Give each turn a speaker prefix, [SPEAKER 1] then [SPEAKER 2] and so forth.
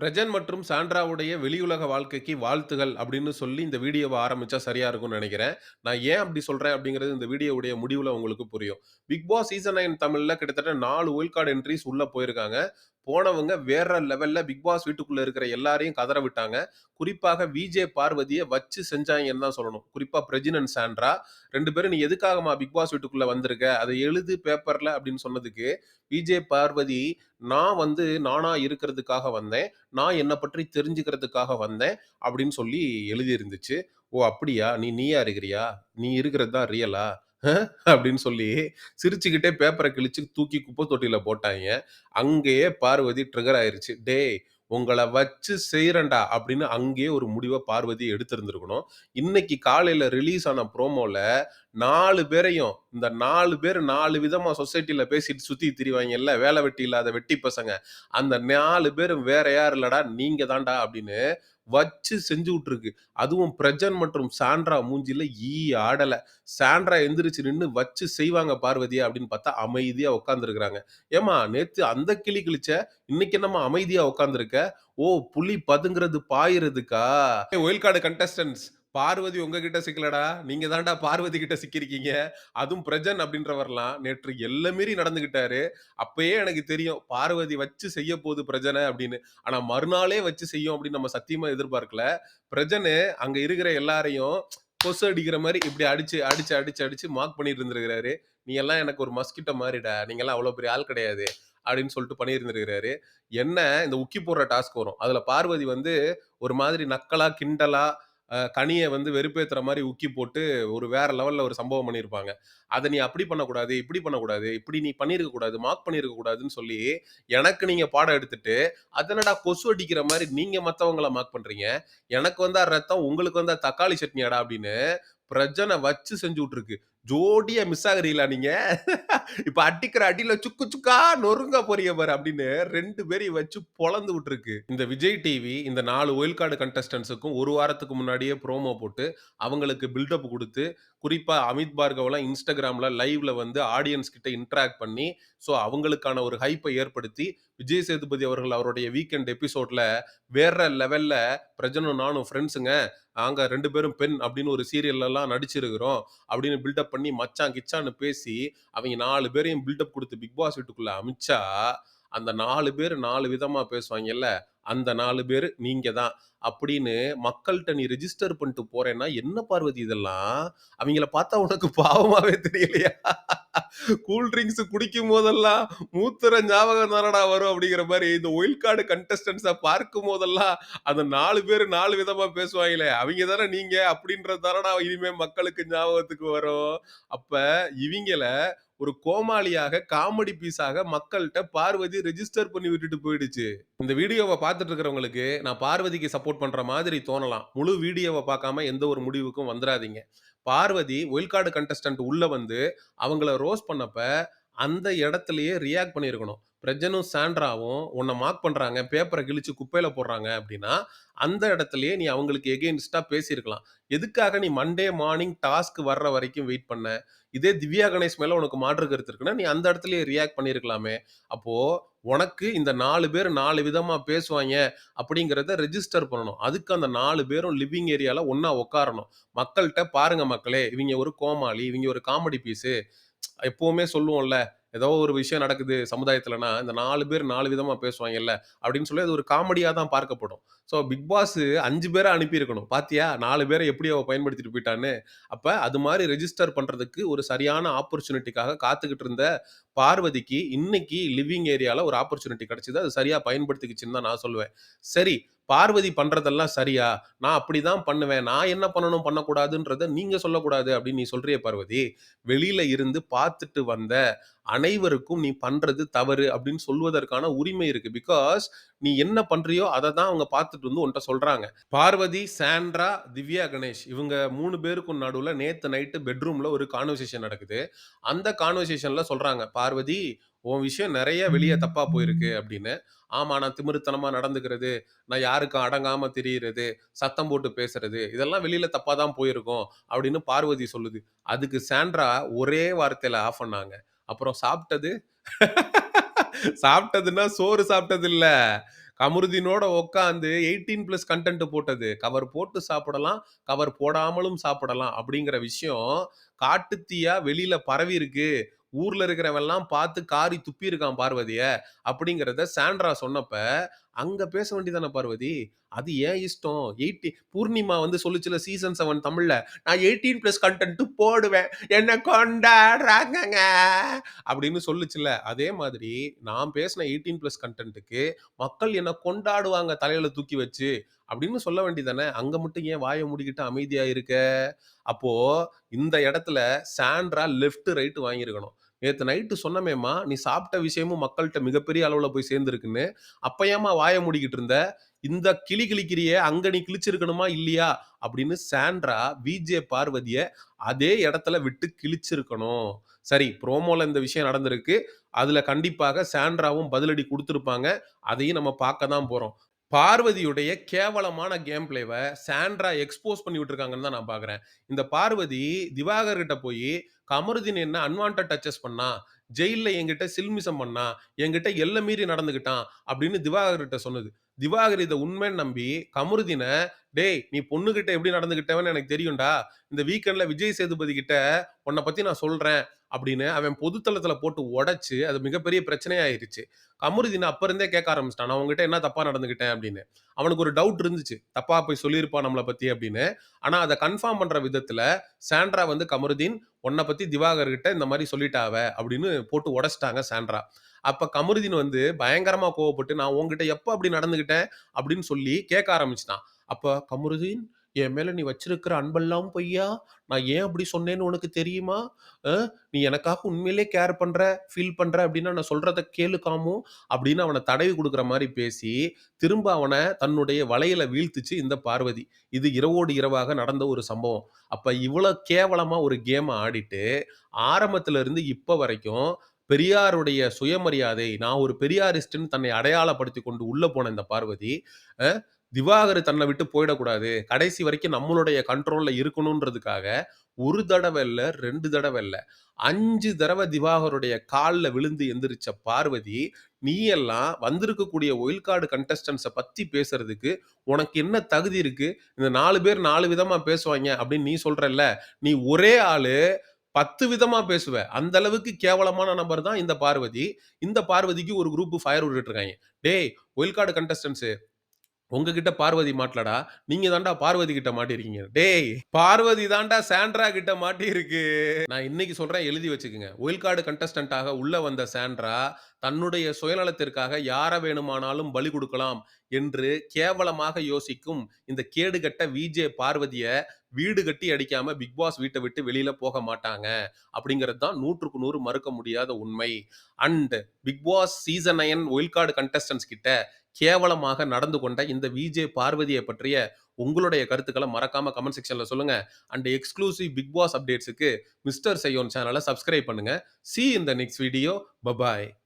[SPEAKER 1] பிரஜன் மற்றும் சாண்ட்ராவுடைய வெளியுலக வாழ்க்கைக்கு வாழ்த்துகள் அப்படின்னு சொல்லி இந்த வீடியோவை ஆரம்பிச்சா சரியா இருக்கும்னு நினைக்கிறேன் நான் ஏன் அப்படி சொல்றேன் அப்படிங்கிறது இந்த வீடியோவுடைய முடிவுல உங்களுக்கு புரியும். பிக் பாஸ் சீசன் நைன் தமிழ்ல கிட்டத்தட்ட நாலு ஒயில் கார்டு என்ட்ரிஸ் உள்ள போயிருக்காங்க. போனவங்க வேற லெவல்ல பிக் பாஸ் வீட்டுக்குள்ள இருக்கிற எல்லாரையும் கதற விட்டாங்க. குறிப்பாக விஜே பார்வதியை வச்சு செஞ்சாங்கன்னு தான் சொல்லணும். குறிப்பா பிரஜினன் சாண்ட்ரா ரெண்டு பேரும் "நீ எதுக்காகம்மா பிக் பாஸ் வீட்டுக்குள்ள வந்திருக்க? அதை எழுது பேப்பர்ல" அப்படின்னு சொன்னதுக்கு, விஜே பார்வதி "நான் வந்து நானா இருக்கிறதுக்காக வந்தேன். நான் என்னை பற்றி தெரிஞ்சுக்கிறதுக்காக வந்தேன்" அப்படின்னு சொல்லி எழுதியிருந்துச்சு. "ஓ! அப்படியா? நீ நீயா இருக்கிறியா? நீ இருக்கிறது தான் ரியலா? அப்படின்னு சொல்லி சிரிச்சுக்கிட்டே பேப்பரை கிழிச்சு தூக்கி குப்பை தொட்டியில போட்டாய்ங்க. அங்கேயே பார்வதி ட்ரிகர் ஆயிருச்சு. "டேய்! உங்களை வச்சு செய்யறண்டா அப்படின்னு அங்கேயே ஒரு முடிவை பார்வதி எடுத்திருந்திருக்கணும். இன்னைக்கு காலையில ரிலீஸ் ஆன ப்ரோமோல நாலு பேரையும் இந்த நாலு பேர் நாலு விதமா சொசைட்டில பேசிட்டு சுத்தி திரிவாங்க இல்ல வேலை வெட்டி இல்லாத வெட்டி பசங்க. அந்த நாலு பேரும் வேற யாரும் இல்லடா, நீங்க தான்டா அப்படின்னு வச்சு செஞ்சு விட்டுருக்கு. அதுவும் பிரஜன் மற்றும் சாண்ட்ரா மூஞ்சில ஈ ஆடல. சாண்ட்ரா எந்திரிச்சு நின்று வச்சு செய்வாங்க பார்வதியா அப்படின்னு பார்த்தா அமைதியா உட்காந்துருக்குறாங்க "ஏம்மா நேத்து அந்த கிளி கிழிச்ச, இன்னைக்கு என்னம்மா அமைதியா உட்காந்துருக்க ஓ! புலி பதுங்கிறது பாயிறதுக்கா ஒயில் கார்ட் கண்டஸ்டன்ட்ஸ் பார்வதி உங்ககிட்ட சிக்கலடா. நீங்க தான்டா பார்வதி கிட்ட சிக்கியிருக்கீங்க. அதுவும் பிரஜன் அப்படின்றவர்லாம் நேற்று எல்லை மீறி அப்பயே எனக்கு தெரியும் பார்வதி வச்சு செய்ய போகுது பிரஜனை அப்படின்னு. ஆனா மறுநாளே வச்சு செய்யும் அப்படின்னு நம்ம சத்தியமா எதிர்பார்க்கல. பிரஜனு அங்க இருக்கிற எல்லாரையும் கொசு அடிக்கிற மாதிரி இப்படி அடிச்சு, அடிச்சு, அடிச்சு, அடிச்சு மார்க் பண்ணிட்டு இருந்திருக்கிறாரு "நீ எல்லாம் எனக்கு ஒரு மஸ்கிட்டோ நீங்க எல்லாம் அவ்வளோ பெரிய ஆள் கிடையாது." அப்படின்னு சொல்லிட்டு பண்ணியிருந்திருக்கிறாரு என்ன இந்த உக்கி போடுற டாஸ்க் வரும். அதுல பார்வதி வந்து ஒரு மாதிரி நக்கலா, கிண்டலா, கனியை வந்து வெறுப்பேற்றுற மாதிரி உக்கி போட்டு ஒரு வேற லெவலில் ஒரு சம்பவம் பண்ணியிருப்பாங்க. அதை நீ அப்படி பண்ணக்கூடாது, இப்படி பண்ணக்கூடாது, இப்படி நீ பண்ணியிருக்க கூடாது, மார்க் பண்ணியிருக்க கூடாதுன்னு சொல்லி எனக்கு நீங்கள் பாடம் எடுத்துட்டு, அதனடா கொசு அடிக்கிற மாதிரி நீங்கள் மற்றவங்கள மார்க் பண்ணுறீங்க எனக்கு வந்தா ரத்தம், உங்களுக்கு வந்தா தக்காளி சட்னியாடா?" அப்படின்னு பிரஜனை வச்சு செஞ்சு விட்டுருக்கு. ஜோடியா மிஸ் ஆகுறீங்களா நீங்க? இப்ப அடிக்கிற அடியில சுக்கு சுக்கா நொறுங்க போறீங்க பாரு அப்படின்னு ரெண்டு பேரையும் வச்சு பொழந்து விட்டுருக்கு. இந்த விஜய் டிவி இந்த நாலு ஒயில் கார்டு கண்டஸ்டன்ஸுக்கும் ஒரு வாரத்துக்கு முன்னாடியே ப்ரோமோ போட்டு, அவங்களுக்கு பில்டப் கொடுத்து குறிப்பாக அமித் பார்கவெல்லாம் இன்ஸ்டாகிராமில் லைவ்ல வந்து ஆடியன்ஸ் கிட்ட இன்ட்ராக்ட் பண்ணி, ஸோ அவங்களுக்கான ஒரு ஹைப்பை ஏற்படுத்தி, விஜய் சேதுபதி அவர்கள் அவருடைய வீக்கெண்ட் எபிசோட்ல வேற லெவல்ல பிரஜனும் நானும் ஃப்ரெண்ட்ஸுங்க நாங்கள் ரெண்டு பேரும் பெண் அப்படின்னு ஒரு சீரியல்லாம் நடிச்சிருக்கிறோம். அப்படின்னு பில்டப் பண்ணி மச்சான் கிச்சான்னு பேசி, அவங்க நாலு பேரையும் பில்டப் கொடுத்து பிக் பாஸ் வீட்டுக்குள்ள அமிச்சா, அந்த நாலு பேர் நாலு விதமாக பேசுவாங்கல்ல அந்த நாலு பேர் நீங்கள் தான். அப்படின்னு மக்கள்கிட்ட நீ ரிஜிஸ்டர் பண்ணிட்டு போறேன்னா, என்ன பார்வதி இதெல்லாம்? அவங்கள பார்த்தா உனக்கு பாவமாவே தெரியலையா? கூல் ட்ரிங்க்ஸ் குடிக்கும் போதெல்லாம் மூத்துற ஞாபகம் தானடா வரும் அப்படிங்கிற மாதிரி இந்த ஒயில் கார்டு கண்டஸ்டன்ஸை பார்க்கும் போதெல்லாம், அந்த நாலு பேர் நாலு விதமா பேசுவாங்களே அவங்க தானே நீங்க அப்படின்றது தானடா இனிமே மக்களுக்கு ஞாபகத்துக்கு வரும். அப்ப இவங்கள ஒரு கோமாளியாக, காமெடி பீஸாக மக்கள்கிட்ட பார்வதி ரெஜிஸ்டர் பண்ணி விட்டுட்டு போயிடுச்சு. இந்த வீடியோவை பார்த்துட்டு இருக்கிறவங்களுக்கு, நான் பார்வதிக்கு சப்போர்ட் பண்ற மாதிரி தோணலாம். முழு வீடியோவை பார்க்காம எந்த ஒரு முடிவுக்கும் வந்துடாதீங்க பார்வதி ஒயில்ட் கண்டஸ்டன்ட் உள்ள வந்து, அவங்கள ரோஸ் பண்ணப்ப, அந்த இடத்துலயே ரியாக்ட் பண்ணியிருக்கணும். பிரஜனும், சாண்ட்ராவும் உன்னை மார்க் பண்ணுறாங்க பேப்பரை கிழிச்சு குப்பையில் போடுறாங்க அப்படின்னா, அந்த இடத்துலயே நீ அவங்களுக்கு எகெயின்ஸ்டாக பேசியிருக்கலாம். எதுக்காக நீ மண்டே மார்னிங் டாஸ்க் வர்ற வரைக்கும் வெயிட் பண்ண? இதே திவ்யா கணேஷ் மேலே உனக்கு மாற்று கருத்து இருக்குன்னா, நீ அந்த இடத்துலயே ரியாக்ட் பண்ணியிருக்கலாமே. அப்போது உனக்கு இந்த நாலு பேர் நாலு விதமாக பேசுவாய்ங்க அப்படிங்கிறத ரெஜிஸ்டர் பண்ணணும். அதுக்கு அந்த நாலு பேரும் லிவிங் ஏரியாவில் ஒன்றா உட்காரணும். மக்கள்கிட்ட பாருங்க மக்களே, இவங்க ஒரு கோமாளி, இவங்க ஒரு காமெடி பீஸு. எப்போவுமே சொல்லுவோம்ல, ஏதோ ஒரு விஷயம் நடக்குது சமுதாயத்துலனா, இந்த நாலு பேர் நாலு விதமா பேசுவாய்ங்கல்ல, அப்படின்னு சொல்லி அது ஒரு காமெடியா தான் பார்க்கப்படும். ஸோ பிக் பாஸ் அஞ்சு பேரை அனுப்பியிருக்கணும். பாத்தியா நாலு பேரை எப்படி அவ பயன்படுத்திட்டு போயிட்டான்னு. அப்ப அது மாதிரி ரெஜிஸ்டர் பண்றதுக்கு ஒரு சரியான ஆப்பர்ச்சுனிட்டிக்காக காத்துக்கிட்டு இருந்த பார்வதிக்கு, இன்னைக்கு லிவிங் ஏரியால ஒரு ஆப்பர்ச்சுனிட்டி கிடச்சிது அது சரியா பயன்படுத்திக்கிச்சுன்னு தான் நான் சொல்லுவேன். சரி, பார்வதி பண்றதெல்லாம் சரியா? நான் அப்படிதான் பண்ணுவேன். நான் என்ன பண்ணணும், பண்ணக்கூடாதுன்றத நீங்க சொல்லக்கூடாது அப்படின்னு நீ சொல்கிறிய பார்வதி. வெளியில இருந்து பார்த்துட்டு வந்த அனைவருக்கும் நீ பண்றது தவறு அப்படின்னு சொல்வதற்கான உரிமை இருக்கு. பிகாஸ் நீ என்ன பண்றியோ அதை தான் அவங்க பார்த்துட்டு வந்து உன்ட்ட சொல்றாங்க. பார்வதி, சாண்ட்ரா, திவ்யா கணேஷ் இவங்க மூணு பேருக்கும் நடுவில் நேற்று நைட்டு பெட்ரூம்ல ஒரு கான்வர்சேஷன் நடக்குது. அந்த கான்வர்சேஷன்ல சொல்றாங்க, "பார்வதி, உன் விஷயம் நெறைய வெளிய தப்பா போயிருக்கு" அப்படின்னு. "ஆமா, நான் திமிருத்தனமா நடந்துக்கிறது, நான் யாருக்கும் அடங்காம திரியிறது, சத்தம் போட்டு பேசுறது, இதெல்லாம் வெளியில தப்பா தான் போயிருக்கும்" அப்படின்னு பார்வதி சொல்லுது. அதுக்கு சாண்ட்ரா ஒரே வார்த்தையில ஆஃப் பண்ணாங்க. "அப்புறம் சாப்பிட்டது?" சாப்பிட்டதுன்னா சோறு சாப்பிட்டது இல்ல. கமருதீனோட உட்கார்ந்து 18 பிளஸ் கன்டென்ட் போட்டது. கவர் போட்டு சாப்பிடலாம், கவர் போடாமலும் சாப்பிடலாம் அப்படிங்கிற விஷயம் காட்டுத்தீயா வெளியில பரவி இருக்கு. ஊர்ல இருக்கிறவெல்லாம் பார்த்து காரி துப்பியிருக்கான் பார்வதிய. அப்படிங்கிறத சாண்ட்ரா சொன்னப்ப, அங்க பேச வேண்டியது தானே பார்வதி. அது ஏன் இஷ்டம். 80 பூர்ணிமா வந்து சொல்லுச்சுல்ல சீசன் செவன் தமிழ்ல. நான் 18 பிளஸ் கன்டென்ட் போடுவேன். என்ன கொண்டாடுறாங்கங்க. அப்படின்னு சொல்லுச்சுல அதே மாதிரி நான் பேசின 18 பிளஸ் கண்டென்ட்டுக்கு மக்கள் என்ன கொண்டாடுவாங்க தலையில தூக்கி வச்சு. அப்படின்னு சொல்ல வேண்டியதானே அங்க மட்டும் ஏன் வாயை மூடிக்கிட்டு அமைதியா இருக்க? அப்போ இந்த இடத்துல சாண்ட்ரா லெஃப்ட், ரைட் வாங்கியிருக்கணும். நேற்று நைட்டு சொன்னமேம்மா, நீ சாப்பிட்ட விஷயமும் மக்கள்கிட்ட மிகப்பெரிய அளவில் போய் சேர்ந்துருக்குன்னு அப்ப வாய மூடிக்கிட்டு இருந்த? இந்த கிளி கிழிக்கிறியே, அங்க நீ கிழிச்சிருக்கணுமா இல்லையா? அப்படின்னு சாண்ட்ரா விஜே பார்வதிய அதே இடத்துல விட்டு கிழிச்சிருக்கணும். சரி ப்ரோமோல இந்த விஷயம் நடந்திருக்கு. அதுல கண்டிப்பாக சாண்ட்ராவும் பதிலடி கொடுத்துருப்பாங்க அதையும் நம்ம பார்க்க தான் போறோம். பார்வதியுடைய கேவலமான கேம் பிளேவை சாண்ட்ரா எக்ஸ்போஸ் பண்ணி விட்டுருக்காங்கன்னு தான் நான் பார்க்குறேன் இந்த பார்வதி திவாகர் கிட்ட போய் கமருதீன் என்ன அன்வான்டட் டச்சஸ் பண்ணா ஜெயிலில் என்கிட்ட சில்மிஷம் பண்ணா என்கிட்ட எல்லை மீறி நடந்துக்கிட்டான். அப்படின்னு திவாகர் கிட்ட சொன்னது. திவாகர் இதை உண்மைன்னு நம்பி கமருதீன, "டேய் நீ பொண்ணுகிட்ட எப்படி நடந்துக்கிட்டவன்னு எனக்கு தெரியும்டா. இந்த வீக்கெண்ட்ல விஜய் சேதுபதி கிட்ட உன்னை பத்தி நான் சொல்றேன்." அப்படின்னு அவன் பொதுத்தளத்துல போட்டு உடைச்சு, அது மிகப்பெரிய பிரச்சனையாயிருச்சு கமருதீன் அப்ப இருந்தே கேட்க ஆரம்பிச்சிட்டான் நான் உங்ககிட்ட என்ன தப்பா நடந்துக்கிட்டேன் அப்படின்னு. அவனுக்கு ஒரு டவுட் இருந்துச்சு. தப்பா போய் சொல்லியிருப்பான் நம்மளை பத்தி அப்படின்னு. ஆனா அதை கன்ஃபார்ம் பண்ற விதத்துல சாண்ட்ரா வந்து கமருதீன் உன்னை பத்தி திவாகர்கிட்ட இந்த மாதிரி சொல்லிட்டாவ அப்படின்னு போட்டு உடச்சிட்டாங்க சாண்ட்ரா. அப்ப கமருதீன் வந்து பயங்கரமா கோவப்பட்டு, "நான் உங்ககிட்ட எப்ப அப்படி நடந்துக்கிட்டேன்?" அப்படின்னு சொல்லி கேட்க ஆரம்பிச்சுட்டான். அப்ப கமருதீன் என் மேல நீ வச்சிருக்கிற அன்பெல்லாம் பொய்யா? நான் ஏன் அப்படி சொன்னேன்னு உனக்கு தெரியுமா? நீ எனக்காக உண்மையிலே கேர் பண்ற, ஃபீல் பண்ற அப்படின்னா நான் சொல்றத கேளு காமு. அப்படின்னு அவனை தடவி கொடுக்குற மாதிரி பேசி, திரும்ப அவனை தன்னுடைய வலையில வீழ்த்துச்சு இந்த பார்வதி. இது இரவோடு இரவாக நடந்த ஒரு சம்பவம். அப்ப இவ்வளோ கேவலமா ஒரு கேமை ஆடிட்டு, ஆரம்பத்துல இருந்து இப்ப வரைக்கும் பெரியாருடைய சுயமரியாதை, நான் ஒரு பெரியாரிஸ்ட்ன்னு தன்னை அடையாளப்படுத்தி கொண்டு உள்ள போன இந்த பார்வதி, திவாகர் தன்னை விட்டு போயிடக்கூடாது. கடைசி வரைக்கும் நம்மளுடைய கண்ட்ரோல்ல இருக்கணும்ன்றதுக்காக, ஒரு தடவை இல்லை ரெண்டு தடவை இல்லை அஞ்சு தடவை திவாகருடைய காலில் விழுந்து எந்திரிச்ச பார்வதி, நீ எல்லாம் வந்திருக்கக்கூடிய ஒயில்ட் கார்டு கண்டஸ்டன்ஸை பற்றி பேசுறதுக்கு உனக்கு என்ன தகுதி இருக்கு? இந்த நாலு பேர் நாலு விதமாக பேசுவாங்க அப்படின்னு நீ சொல்றல்ல. நீ ஒரே ஆளு 10 விதமா பேசுவ. அந்த அளவுக்கு கேவலமான நபர் தான் இந்த பார்வதி. இந்த பார்வதிக்கு ஒரு குரூப் ஃபயர் விட்டுட்டு இருக்காங்க "டேய் ஒயில் கார்டு கண்டஸ்டன்ஸு உங்ககிட்ட பார்வதி மாட்டலடா. நீங்க தாண்டா பார்வதி கிட்ட மாட்டியிருக்கீங்க. டேய் பார்வதி தாண்டா சாண்ட்ரா கிட்ட மாட்டியிருக்கு. நான் இன்னைக்கு சொல்றேன் எழுதி வச்சுக்கோங்க ஒயில் கார்டு கண்டஸ்டன்ட்டாக உள்ள வந்த சாண்ட்ரா, தன்னுடைய சுயநலத்திற்காக யாரை வேணுமானாலும் பலி கொடுக்கலாம் என்று கேவலமாக யோசிக்கும் இந்த கேடுகட்ட விஜே பார்வதிய வீடு கட்டி அடிக்காம பிக் பாஸ் வீட்டை விட்டு வெளியில போக மாட்டாங்க. அப்படிங்கிறது தான் 100க்கு 100 மறுக்க முடியாத உண்மை. And big boss season 9 wild card contestants கிட்ட கேவலமாக நடந்து கொண்ட இந்த விஜே பார்வதியை பற்றிய உங்களுடைய கருத்துக்களை மறக்காம கமெண்ட் செக்ஷன்ல சொல்லுங்க. அண்ட் எக்ஸ்க்ளூசிவ் பிக் பாஸ் அப்டேட்ஸுக்கு மிஸ்டர் செய்யோன் சேனலை சப்ஸ்கிரைப் பண்ணுங்க. சி இந்த த நெக்ஸ்ட் வீடியோ. பபாய்.